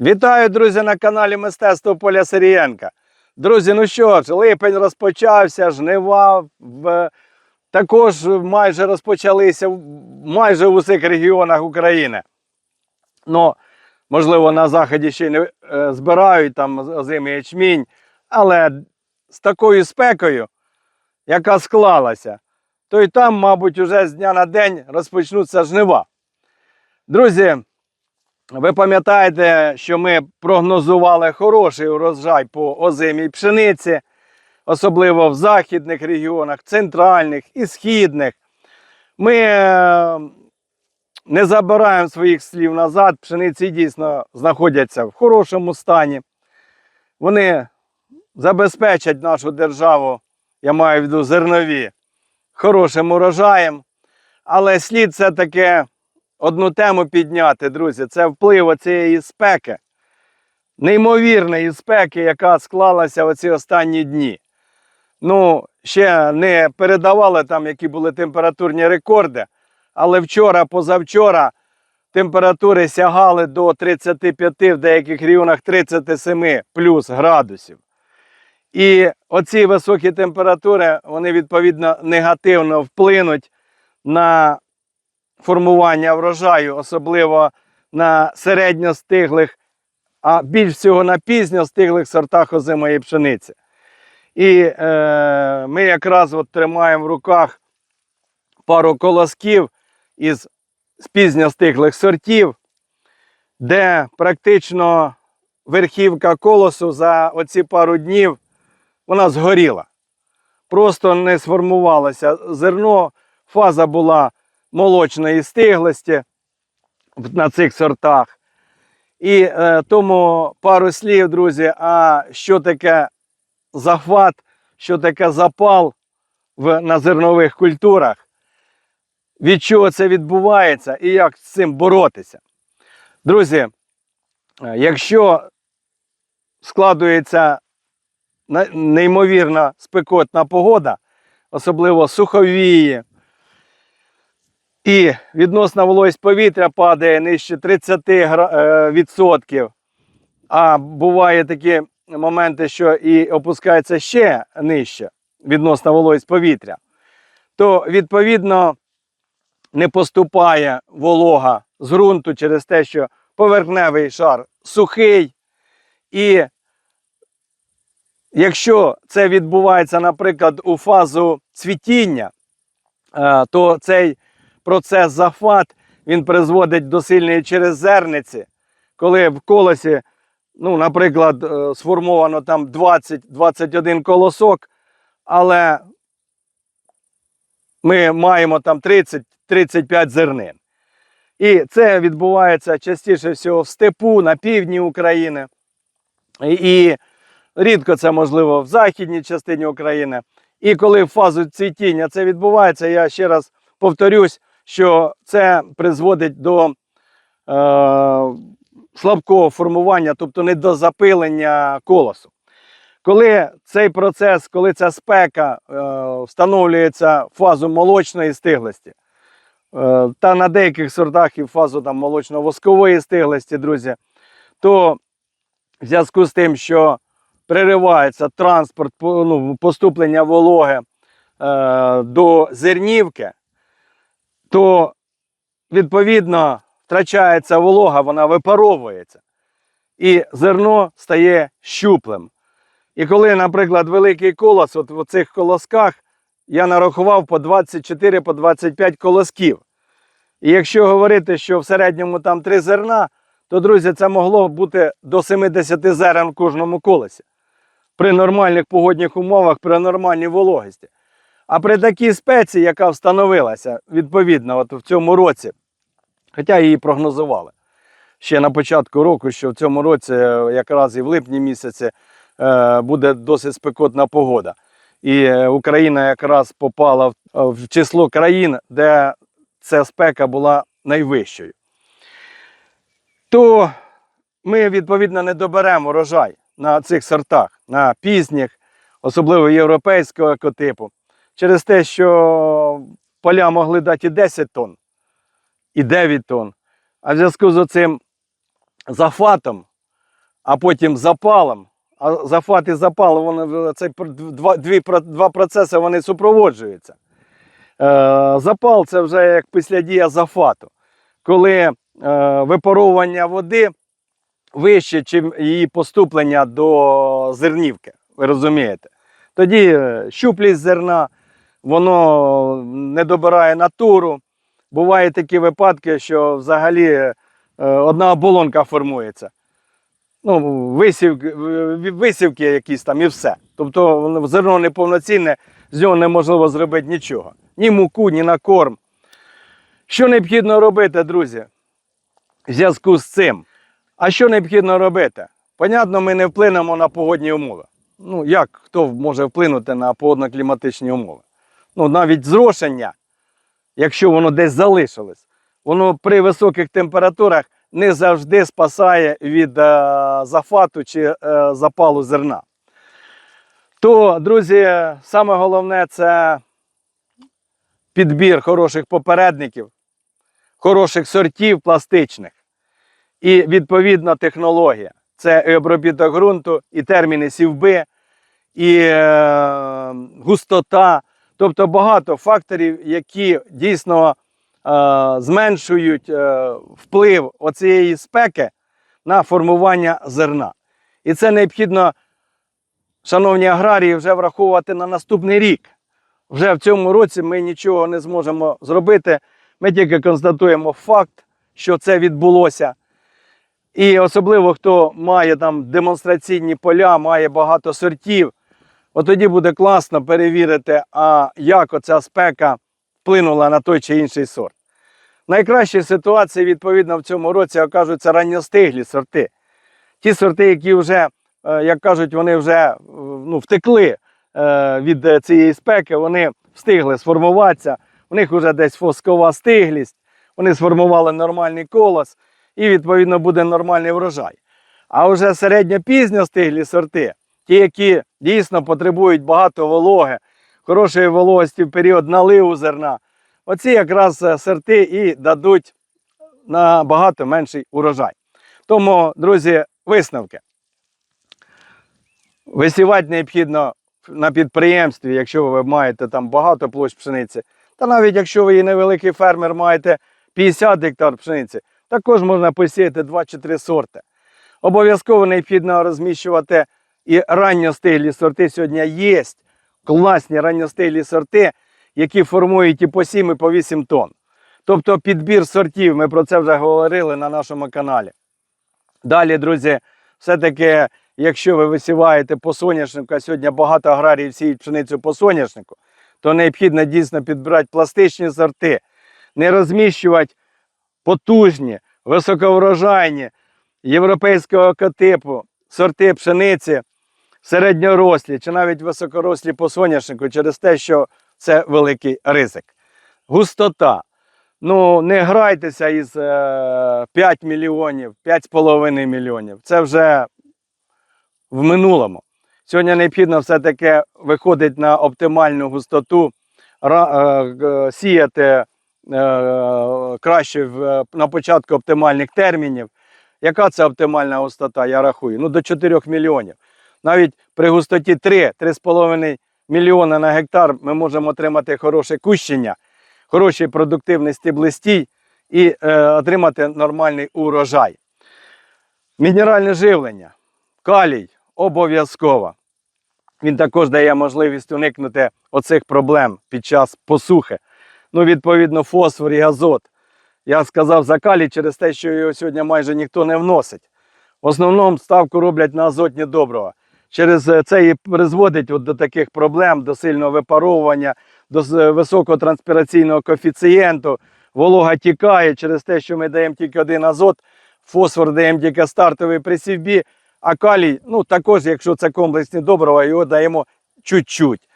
Вітаю, друзі, на каналі Мистецтво Поля Сирієнка. Друзі, ну що ж, липень розпочався, жнива в... також майже розпочалися майже в усіх регіонах України. Ну, можливо, на заході ще не е, збирають там озимий ячмінь, але з такою спекою, яка склалася, то й там, мабуть, уже з дня на день розпочнуться жнива. Друзі, ви пам'ятаєте, що ми прогнозували хороший урожай по озимій пшениці, особливо в західних регіонах, центральних і східних. Ми е, не забираємо своїх слів назад. Пшениці дійсно знаходяться в хорошому стані. Вони забезпечать нашу державу, я маю в виду зернові, хорошим урожаєм. Але слід все-таки одну тему підняти, друзі. Це вплив цієї спеки, неймовірної спеки, яка склалася оці останні дні. Ну, ще не передавали там, які були температурні рекорди, але вчора, позавчора температури сягали до 35, в деяких регіонах 37 плюс градусів. І оці високі температури, вони відповідно негативно вплинуть на формування врожаю, особливо на середньостиглих, а більш всього на пізньостиглих сортах озимої пшениці. І е, ми якраз от тримаємо в руках пару колосків із пізньостиглих сортів, де практично верхівка колосу за оці пару днів вона згоріла. Просто не сформувалося зерно, фаза була молочної стиглості на цих сортах. І е, тому пару слів, друзі, а що таке захват, що таке запал в, на зернових культурах, від чого це відбувається і як з цим боротися. Друзі, е, якщо складується на- неймовірна спекотна погода, особливо суховії, і відносна вологість повітря падає нижче 30 гра- е. А буває такі моменти, що і опускається ще нижче відносна вологість повітря, то відповідно не поступає волога з ґрунту через те, що поверхневий шар сухий. І якщо це відбувається, наприклад, у фазу цвітіння, е, то цей процес захват він призводить до сильної черезерниці, коли в колосі, ну, наприклад, е, сформовано там 20-21 колосок, але ми маємо там 30-35 зернин. І це відбувається частіше всього в степу на півдні України. І, рідко це можливо в західній частині України. І коли в фазу цвітіння це відбувається, я ще раз повторюсь, що це призводить до е, слабкого формування, тобто не до запилення колосу. Коли цей процес, коли ця спека е, встановлюється фазу молочної стиглості, е, та на деяких сортах і фазу молочно-воскової стиглості, друзі, то в зв'язку з тим, що переривається транспорт, ну, поступлення вологи е, до зернівки, то відповідно втрачається волога, вона випаровується. І зерно стає щуплим. І коли, наприклад, великий колос, от в цих колосках я нарахував по 24 по 25 колосків. І якщо говорити, що в середньому там 3 зерна, то, друзі, це могло бути до 70 зерен в кожному колосі. При нормальних погодних умовах, при нормальній вологості. А при такій спеці, яка встановилася відповідно от в цьому році, хоча її прогнозували ще на початку року, що в цьому році, е, якраз і в липні місяці, е, буде досить спекотна погода. І е, Україна якраз попала в- число країн, де ця спека була найвищою. То ми, відповідно, не доберемо урожай на цих сортах, на пізніх, особливо європейського екотипу, через те, що поля могли дати і 10 тонн, і 9 тонн. А в зв'язку з цим захватом а потім запалом. А зафат і запал, вони, це два, дві, два процеси вони супроводжуються. Е, запал це вже як післядія зафату, коли е, випаровування води вище, ніж її поступлення до зернівки. Ви розумієте? Тоді е, щуплість зерна, воно не добирає натуру. Бувають такі випадки, що взагалі е, одна оболонка формується. Ну, висівки, висівки якісь там і все. Тобто зерно неповноцінне, з нього неможливо зробити нічого. Ні муку, ні на корм. Що необхідно робити, друзі? В зв'язку з цим. А що необхідно робити? Понятно, ми не вплинемо на погодні умови. Ну, як хто може вплинути на погодно-кліматичні умови? Ну, навіть зрошення, якщо воно десь залишилось, воно при високих температурах не завжди спасає від е, зафату чи е, запалу зерна. То, друзі, саме головне це підбір хороших попередників, хороших сортів пластичних і відповідна технологія. Це і обробіток ґрунту, і терміни сівби, і е, густота. Тобто багато факторів, які дійсно е, зменшують е, вплив оцієї спеки на формування зерна. І це необхідно, шановні аграрії, вже враховувати на наступний рік. Вже в цьому році ми нічого не зможемо зробити. Ми тільки констатуємо факт, що це відбулося. І особливо, хто має там демонстраційні поля, має багато сортів, от тоді буде класно перевірити, а як оця спека вплинула на той чи інший сорт. Найкращі ситуації, відповідно, в цьому році окажуться ранньостиглі сорти. Ті сорти, які вже, е, як кажуть, вони вже е, ну, втекли е, від цієї спеки, вони встигли сформуватися, у них вже десь воскова стиглість, вони сформували нормальний колос і, відповідно, буде нормальний врожай. А вже середньо-пізньо стиглі сорти, ті, які дійсно потребують багато вологи, хорошої вологості в період наливу зерна, оці якраз е, сорти і дадуть набагато менший урожай. Тому, друзі, висновки. Висівати необхідно на підприємстві, якщо ви маєте там багато площ пшениці. Та навіть якщо ви є невеликий фермер, маєте 50 гектар пшениці, також можна посіяти 2 чи 3 сорти. Обов'язково необхідно розміщувати і ранньостиглі сорти. Сьогодні є класні ранньостиглі сорти, які формують і по 7, і по 8 тонн. Тобто підбір сортів, ми про це вже говорили на нашому каналі. Далі, друзі, все-таки, якщо ви висіваєте по соняшнику, а сьогодні багато аграріїв сіють пшеницю по соняшнику, то необхідно дійсно підбирати пластичні сорти, не розміщувати потужні, високоврожайні, європейського екотипу, сорти пшениці, середньорослі чи навіть високорослі по соняшнику через те, що це великий ризик. Густота. Ну, не грайтеся із е, 5 мільйонів, 5,5 мільйонів. Це вже в минулому. Сьогодні необхідно все-таки виходити на оптимальну густоту, е, е, сіяти е, краще на початку оптимальних термінів. Яка це оптимальна густота? Я рахую. Ну, до 4 мільйонів. Навіть при густоті 3-3,5 мільйона на гектар ми можемо отримати хороше кущення, хороший продуктивний стіблистій і е, отримати нормальний урожай. Мінеральне живлення, калій обов'язково. Він також дає можливість уникнути оцих проблем під час посухи. Ну, відповідно, фосфор і азот. Я сказав за калій через те, що його сьогодні майже ніхто не вносить. В основному ставку роблять на азотні добрива. Через е, це і призводить от до таких проблем, до сильного випаровування, до високого транспіраційного коефіцієнту. Волога тікає через те, що ми даємо тільки один азот, фосфор даємо тільки стартовий при сівбі, а калій, ну також, якщо це комплексні добрива, його даємо чуть-чуть.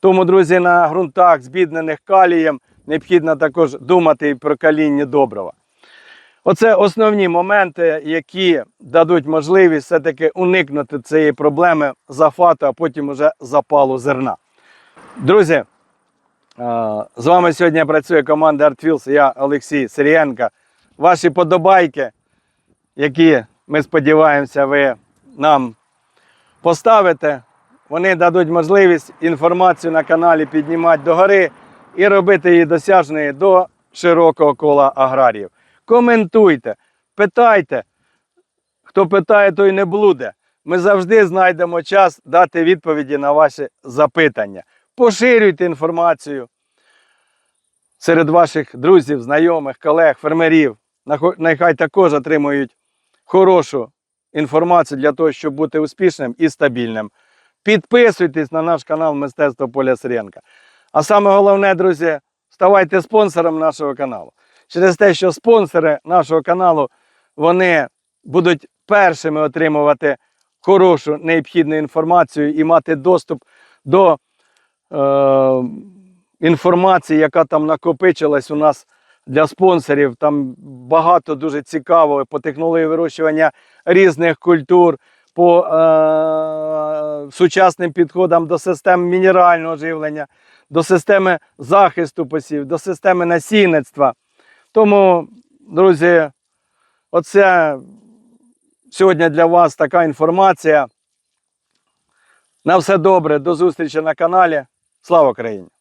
Тому, друзі, на ґрунтах, збіднених калієм, необхідно також думати про калійні добрива. Оце основні моменти, які дадуть можливість все-таки уникнути цієї проблеми зафату, а потім уже запалу зерна. Друзі, е, з вами сьогодні працює команда ArtFills, я Олексій Сирієнко. Ваші подобайки, які ми сподіваємося, ви нам поставите, вони дадуть можливість інформацію на каналі піднімати догори і робити її досяжною до широкого кола аграріїв. Коментуйте, питайте. Хто питає, той не блуде. Ми завжди знайдемо час дати відповіді на ваші запитання. Поширюйте інформацію серед ваших друзів, знайомих, колег, фермерів. Нехай також отримують хорошу інформацію для того, щоб бути успішним і стабільним. Підписуйтесь на наш канал Мистецтво Поля Сиренка. А саме головне, друзі, ставайте спонсором нашого каналу. Через те, що спонсори нашого каналу вони будуть першими отримувати хорошу необхідну інформацію і мати доступ до е, інформації, яка там накопичилась у нас для спонсорів. Там багато дуже цікавого по технології вирощування різних культур, по е, сучасним підходам до систем мінерального живлення, до системи захисту посів, до системи насінництва. Тому, друзі, оце сьогодні для вас така інформація. На все добре, до зустрічі на каналі. Слава Україні!